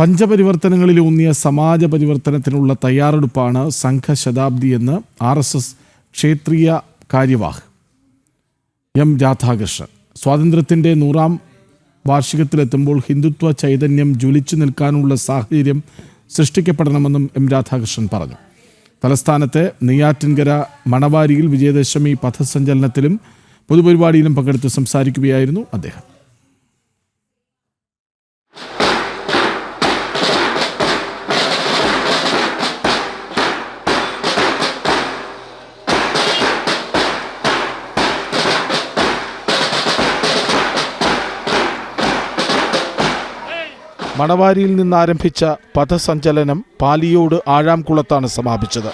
പഞ്ചപരിവർത്തനങ്ങളിലൂന്നിയ സമാജ പരിവർത്തനത്തിനുള്ള തയ്യാറെടുപ്പാണ് സംഘശതാബ്ദി എന്ന് ആർ എസ് എസ് ക്ഷേത്രീയ കാര്യവാഹ് എം രാധാകൃഷ്ണൻ. സ്വാതന്ത്ര്യത്തിന്റെ നൂറാം വാർഷികത്തിലെത്തുമ്പോൾ ഹിന്ദുത്വ ചൈതന്യം ജ്വലിച്ചു നിൽക്കാനുള്ള സാഹചര്യം സൃഷ്ടിക്കപ്പെടണമെന്നും എം രാധാകൃഷ്ണൻ പറഞ്ഞു. തലസ്ഥാനത്തെ നെയ്യാറ്റിൻകര മണവാരിയിൽ വിജയദശമി പഥസഞ്ചലനത്തിലും പൊതുപരിപാടിയിലും പങ്കെടുത്ത് സംസാരിക്കുകയായിരുന്നു അദ്ദേഹം. മണവാരിയിൽ നിന്നാരംഭിച്ച പഥസഞ്ചലനം പാലിയോട് ആഴാംകുളത്താണ് സമാപിച്ചത്.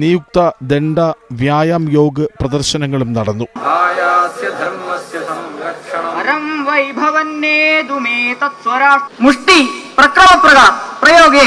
നിയുക്ത ദണ്ഡ വ്യായാം യോഗ് പ്രദർശനങ്ങളും നടന്നു. മുഷ്ടി പ്രക്രമപ്രകാർ പ്രയോഗേ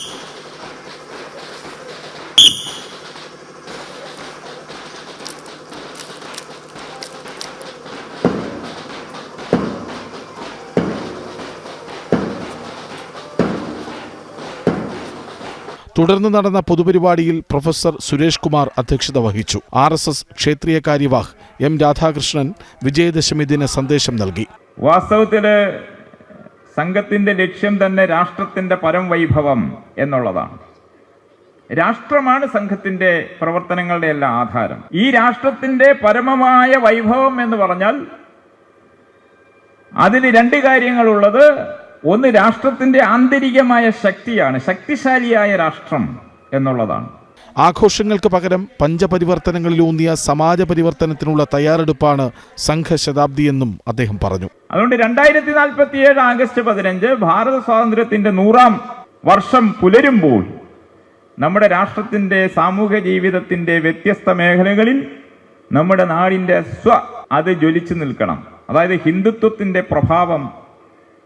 തുടർന്ന് നടന്ന പൊതുപരിപാടിയിൽ പ്രൊഫസർ സുരേഷ് കുമാർ അധ്യക്ഷത വഹിച്ചു. ആർ എസ് എസ് ക്ഷേത്രീയ കാര്യവാഹ് എം രാധാകൃഷ്ണൻ വിജയദശമി ദിന സന്ദേശം നൽകി. വാസ്തവത്തിൽ സംഘത്തിന്റെ ലക്ഷ്യം തന്നെ രാഷ്ട്രത്തിന്റെ പരം വൈഭവം എന്നുള്ളതാണ്. രാഷ്ട്രമാണ് സംഘത്തിന്റെ പ്രവർത്തനങ്ങളുടെ എല്ലാം ആധാരം. ഈ രാഷ്ട്രത്തിന്റെ പരമമായ വൈഭവം എന്ന് പറഞ്ഞാൽ അതിന് രണ്ട് കാര്യങ്ങളുള്ളത്. ഒന്ന് രാഷ്ട്രത്തിന്റെ ആന്തരികമായ ശക്തിയാണ് ശക്തിശാലിയായ രാഷ്ട്രം എന്നുള്ളതാണ്. ആഘോഷങ്ങൾക്ക് പകരം പഞ്ചപരിവർത്തനങ്ങളിലൂന്നിയ സമാജ പരിവർത്തനത്തിനുള്ള തയ്യാറെടുപ്പാണ് സംഘശതാബ്ദി എന്നും അദ്ദേഹം പറഞ്ഞു. അതുകൊണ്ട് രണ്ടായിരത്തി നാൽപ്പത്തി ഏഴ് ആഗസ്റ്റ് പതിനഞ്ച് ഭാരത സ്വാതന്ത്ര്യത്തിന്റെ നൂറാം വർഷം പുലരുമ്പോൾ നമ്മുടെ രാഷ്ട്രത്തിന്റെ സാമൂഹ്യ ജീവിതത്തിന്റെ വ്യത്യസ്ത മേഖലകളിൽ നമ്മുടെ നാടിന്റെ സ്വ അത് ജ്വലിച്ചു നിൽക്കണം. അതായത് ഹിന്ദുത്വത്തിന്റെ പ്രഭാവം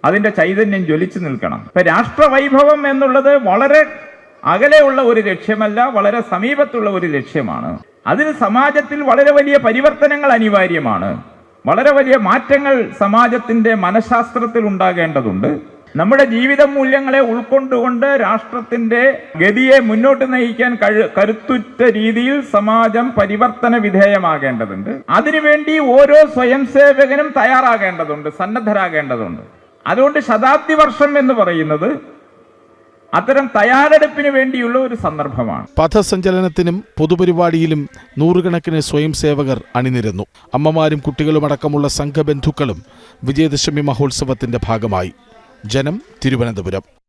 അതിന്റെ ചൈതന്യം ജ്വലിച്ചു നിൽക്കണം. ഇപ്പൊ രാഷ്ട്രവൈഭവം എന്നുള്ളത് വളരെ അകലെയുള്ള ഒരു ലക്ഷ്യമല്ല വളരെ സമീപത്തുള്ള ഒരു ലക്ഷ്യമാണ്. അതിന് സമാജത്തിൽ വളരെ വലിയ പരിവർത്തനങ്ങൾ അനിവാര്യമാണ്. വളരെ വലിയ മാറ്റങ്ങൾ സമാജത്തിന്റെ മനഃശാസ്ത്രത്തിൽ ഉണ്ടാകേണ്ടതുണ്ട്. നമ്മുടെ ജീവിത മൂല്യങ്ങളെ ഉൾക്കൊണ്ടുകൊണ്ട് രാഷ്ട്രത്തിന്റെ ഗതിയെ മുന്നോട്ട് നയിക്കാൻ കരുത്തുറ്റ രീതിയിൽ സമാജം പരിവർത്തന വിധേയമാകേണ്ടതുണ്ട്. അതിനുവേണ്ടി ഓരോ സ്വയം സേവകനും തയ്യാറാകേണ്ടതുണ്ട് സന്നദ്ധരാകേണ്ടതുണ്ട്. അതുകൊണ്ട് ശതാബ്ദി വർഷം എന്ന് പറയുന്നത് അത്തരം തയ്യാറെടുപ്പിന് വേണ്ടിയുള്ള ഒരു സന്ദർഭമാണ്. പഥസഞ്ചലനത്തിനും പൊതുപരിപാടിയിലും നൂറുകണക്കിന് സ്വയം സേവകർ അണിനിരന്നു. അമ്മമാരും കുട്ടികളുമടക്കമുള്ള സംഘബന്ധുക്കളും വിജയദശമി മഹോത്സവത്തിന്റെ ഭാഗമായി. ജനം തിരുവനന്തപുരം.